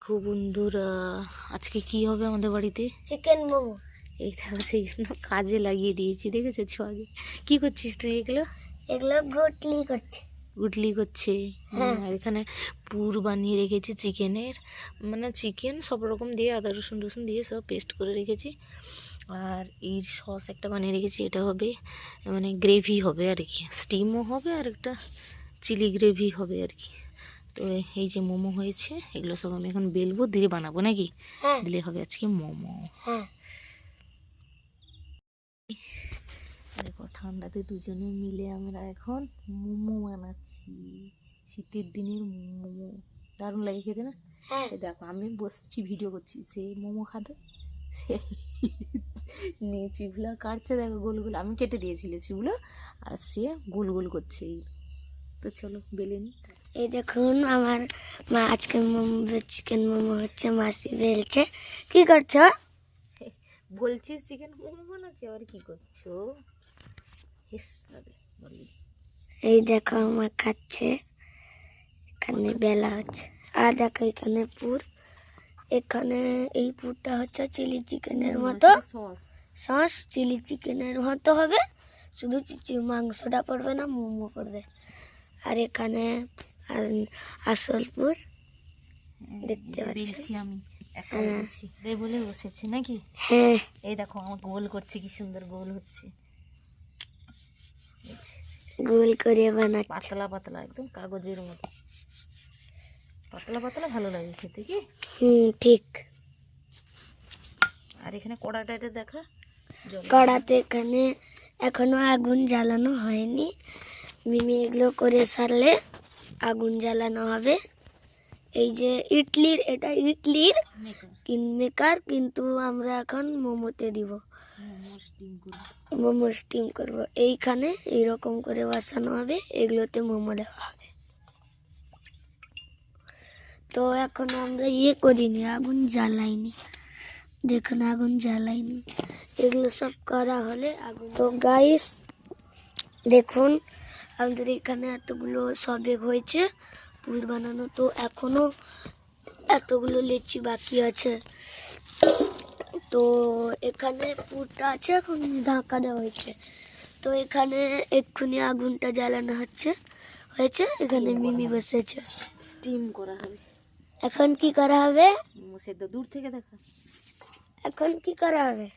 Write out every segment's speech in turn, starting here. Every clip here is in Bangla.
খুব বন্ধুরা আজকে কি হবে আমাদের বাড়িতে? চিকেন মোমো। এই দেখো সেই জন্য কাজে লাগিয়ে দিয়েছি দেখেছ ছোঁয়াকে কি করছিস তুই এগুলো? এগুলো গুটলি করছে। গুটলি করছে? হ্যাঁ। আর এখানে পুর বানিয়ে রেখেছি চিকেনের। মানে চিকেন সব রকম দিয়ে আদা রসুন রসুন দিয়ে সব পেস্ট করে রেখেছি। আর এই সস একটা বানিয়ে রেখেছি এটা হবে মানে গ্রেভি হবে আর কি। স্টিমও হবে আর একটা চিলি গ্রেভি হবে আর কি। তো এই যে মোমো হয়েছে এগুলো সব আমি এখন বেলবো দিয়ে বানাবো নাকি? হ্যাঁ। দিলে হবে আজকে মোমো। হ্যাঁ। দেখো ঠান্ডাতে দুজনে মিলে আমরা এখন মোমো বানাচ্ছি। শীতের দিনের মোমো। দারুণ লাগে খেতে না? হ্যাঁ। দেখো আমি বসছি ভিডিও করছি। সে মোমো খাবে? সে নিয়ে চিপগুলো কাটছে দেখো গোল গোল। আমি কেটে দিয়েছি লিচিগুলো আর সে গোল গোল করছে। তো চলো বেলে নি। এই দেখুন আমার মা আজকে মোমো চিকেন মোমো হচ্ছে মাসি বেলছে। কি করছ? বলছিস চিকেন মোমো বানাচ্ছি আবার কি করছ? এই দেখো আমার খাচ্ছে। এখানে বেলা হচ্ছে। আর দেখো এখানে পুর। এখানে এই পুরটা হচ্ছে চিলি চিকেনের মতো। সস। সস চিলি চিকেনের মতো হবে। শুধু মাংসটা পড়বে না মোমো পড়বে। আর এখানে আস- আসল দেখতে পাচ্ছ? আমি একা বলে বসেছি নাকি? হ্যাঁ। এই দেখো আমার গোল করছে কি সুন্দর গোল হচ্ছে। গোল করে বানাচ্ছে। পাতলা পাতলা একদম কাগজের মতো। পাতলা পাতলা ভালো লাগে খেতে কি? হুম ঠিক। আর এখানে কড়াটা এটা দেখা? কড়াতে এখানে এখনও আগুন জ্বালানো হয়নি। মিমি এগুলো করে সারলে আগুন জ্বালানো হবে। এই যে ইডলির এটা ইডলির মেকার কিন্তু আমরা এখন মোমোতে দিব। মোমো স্টিম করব। মোমো স্টিম করব। এইখানে এইরকম করে বসানো হবে এগুলোতে মোমো দেওয়া হবে। তো এখন আমরা ইয়ে করিনি আগুন জ্বালাইনি। দেখুন আগুন জ্বালাইনি। এগুলো সব করা হলে আগুন তো গাইস দেখুন আমাদের এখানে এতগুলো সবে হয়েছে পুর বানানো তো এখনও এতগুলো লিচি বাকি আছে। তো এখানে পুরটা আছে এখন ঢাকা দেওয়া হয়েছে। তো এখানে এক্ষুনি আগুনটা জ্বালানো হচ্ছে হয়েছে? এখানে মিমি বসেছে। স্টিম করা হবে। এখন কি করা হবে? সেদ্ধ দূর থেকে দেখা। এখন কি করা হবে?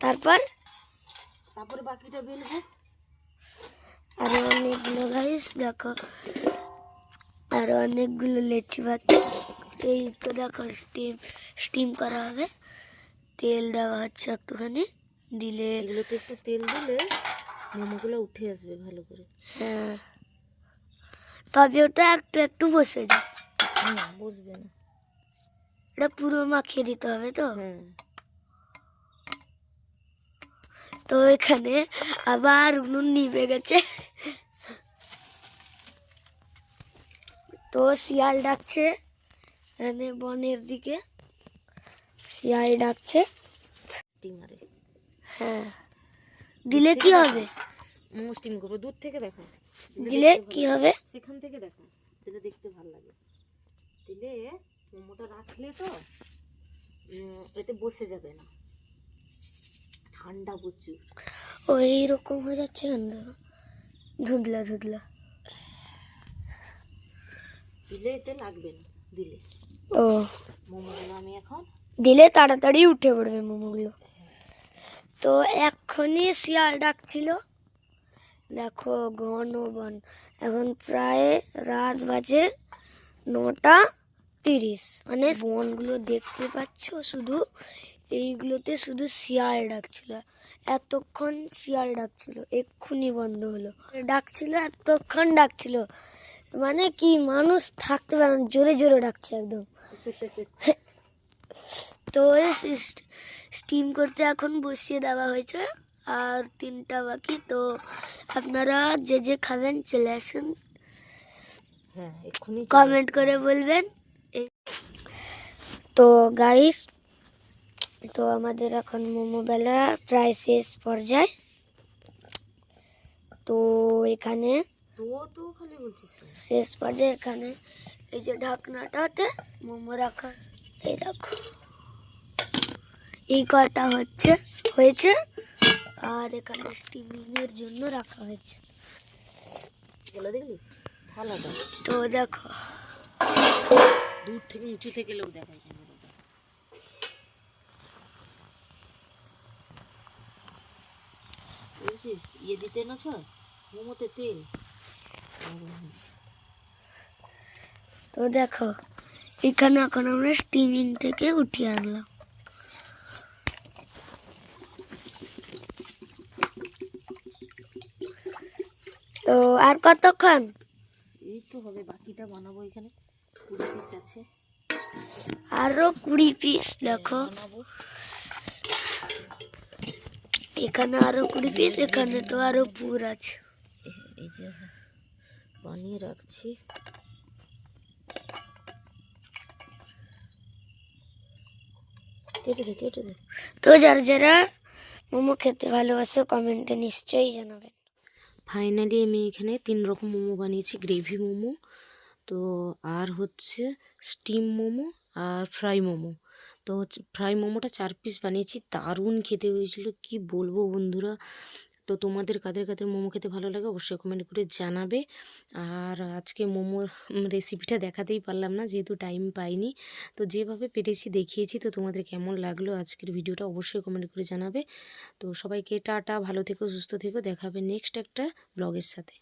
তারপর? তারপরে বাকিটা বেলবো। আরও অনেকগুলো গাইস দেখো। আরও অনেকগুলো লেচি বাকি এই তো দেখো স্টিম স্টিম করা হবে। তেল দেওয়া হচ্ছে একটুখানি। দিলে এগুলোতে একটু তেল দিলে মোমোগুলো উঠে আসবে ভালো করে। হ্যাঁ। তবে ওটা একটু একটু বসে যায় হুম বসবে না। এটা পুরো মাখিয়ে দিতে হবে তো? হ্যাঁ। তো এখানে আবার উনুন নিভে গেছে। তো শিয়াল ডাকছে এখানে বনের দিকে। শিয়াল ডাকছে। হ্যাঁ। দিলে কি হবে? স্টিম করব। দূর থেকে দেখা। দিলে কি হবে? সেখান থেকে দেখা। দিলে দেখতে ভালো লাগে। দিলে মোমোটা রাখলে তো এতে বসে যাবে না। ঠান্ডা প্রচুর। ও এইরকম হয়ে যাচ্ছে কেন ধুদলা। দিলে এতে লাগবে না দিলে। ও। মোমোগুলো আমি এখন দিলে তাড়াতাড়ি উঠে পড়বে মোমোগুলো। তো এক্ষুনি শিয়াল ডাকছিল। দেখো ঘন বন। এখন প্রায় রাত বাজে নটা তিরিশ। মানে বনগুলো দেখতে পাচ্ছ শুধু এইগুলোতে শুধু শিয়াল ডাকছিল। এতক্ষণ শিয়াল ডাকছিল এক্ষুনি বন্ধ হলো। ডাকছিল এতক্ষণ ডাকছিল। মানে কি মানুষ থাকতে পারে না জোরে জোরে ডাকছে একদম। তো স্টিম করতে এখন বসিয়ে দেওয়া হয়েছে আর তিনটা বাকি। তো আপনারা যে যে খাবেন চলে আসুন। হ্যাঁ এক্ষুনি কমেন্ট করে বলবেন। তো গাইস তো আমাদের এখন মোমো বেলা প্রায় শেষ পর্যায়ে। তো এখানে। শেষ পর্যায়ে এখানে এই যে ঢাকনাটাতে মোমো রাখা এই দেখো। এই কটা হচ্ছে হয়েছে। আর এখানে স্টিমিং এর জন্য রাখা হয়েছে। তো দেখো। দূর থেকে উঁচু থেকে লোক দেখায় ক্যামেরাটা ইয়ে দিতে না ছ মোমোতে তেল। তো দেখো এখানে এখন আমরা স্টিমিং থেকে উঠিয়ে আনলাম। তো আর কতক্ষণ? এই তো হবে বাকিটা বানাবো এখানে। কুড়ি পিস আছে। আরও কুড়ি পিস দেখো। বানাবো। এখানে আরও কুড়ি পিস এখানে তো আরও পুর আছে। এই যে বানিয়ে রাখছি। কেটে দে কেটে দে। তো যারা যারা মোমো খেতে ভালোবাসে কমেন্টে নিশ্চয়ই জানাবেন। ফাইনালি আমি এখানে তিন রকম মোমো বানিয়েছি গ্রেভি মোমো তো আর হচ্ছে স্টিম মোমো আর ফ্রাই মোমো। তো ফ্রাই মোমোটা চার পিস বানিয়েছি, দারুণ খেতে হয়েছিল, কি বলব বন্ধুরা? তো তোমাদের কাদের কাদের মোমো খেতে ভালো লাগে অবশ্যই কমেন্ট করে জানাবে। আর আজকে মোমোর রেসিপিটা দেখাতেই পারলাম না, যেহেতু টাইম পাইনি। তো যেভাবে পেরেছি দেখিয়েছি, তো তোমাদের কেমন লাগল আজকের ভিডিওটা অবশ্যই কমেন্ট করে জানাবে। তো সবাইকে টাটা, ভালো থেকো, সুস্থ থেকো, দেখাবে নেক্সট একটা ব্লগের সাথে।